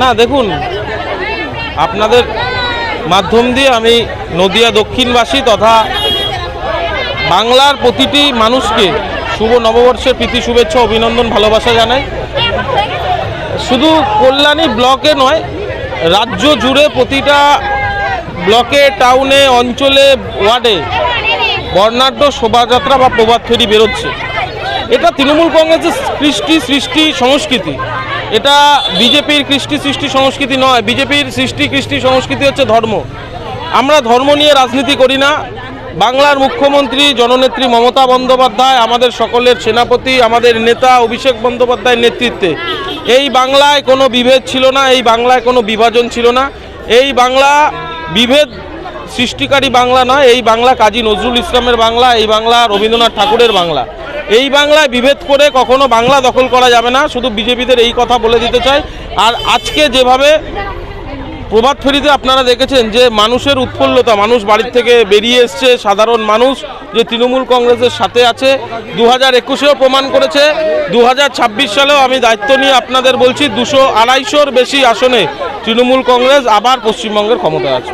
না, দেখুন, আপনাদের মাধ্যম দিয়ে আমি নদিয়া দক্ষিণবাসী তথা বাংলার প্রতিটি মানুষকে শুভ নববর্ষের প্রীতি, শুভেচ্ছা, অভিনন্দন, ভালোবাসা জানাই। শুধু কল্যাণী ব্লকে নয়, রাজ্য জুড়ে প্রতিটা ব্লকে, টাউনে, অঞ্চলে, ওয়ার্ডে বর্ণাঢ্য শোভাযাত্রা বা প্রভাত ফেরি বেরোচ্ছে। এটা তৃণমূল কংগ্রেসের সৃষ্টি সৃষ্টি, সংস্কৃতি। এটা বিজেপির কৃষ্টি সৃষ্টি সংস্কৃতি নয়, বিজেপির সৃষ্টি কৃষ্টি সংস্কৃতি হচ্ছে ধর্ম। আমরা ধর্ম নিয়ে রাজনীতি করি না। বাংলার মুখ্যমন্ত্রী, জননেত্রী মমতা বন্দ্যোপাধ্যায়, আমাদের সকলের সেনাপতি, আমাদের নেতা অভিষেক বন্দ্যোপাধ্যায়ের নেতৃত্বে। এই বাংলায় কোনো বিভেদ ছিল না, এই বাংলায় কোনো বিভাজন ছিল না। এই বাংলা বিভেদ সৃষ্টিকারী বাংলা নয়, এই বাংলা কাজী নজরুল ইসলামের বাংলা, এই বাংলা রবীন্দ্রনাথ ঠাকুরের বাংলা। এই বাংলায় বিভেদ করে কখনো বাংলা দখল করা যাবে না, শুধু বিজেপিদের এই কথা বলে দিতে চাই। আর আজকে যেভাবে প্রভাত ফেরিতে আপনারা দেখেছেন যে মানুষের উৎফুল্লতা, মানুষ বাড়ির থেকে বেরিয়ে এসছে, সাধারণ মানুষ যে তৃণমূল কংগ্রেসের সাথে আছে দু হাজার একুশেও প্রমাণ করেছে দু হাজার ছাব্বিশ সালেও আমি দায়িত্ব নিয়ে আপনাদের বলছি, দুশো আড়াইশোর বেশি আসনে তৃণমূল কংগ্রেস আবার পশ্চিমবঙ্গের ক্ষমতায় আছে।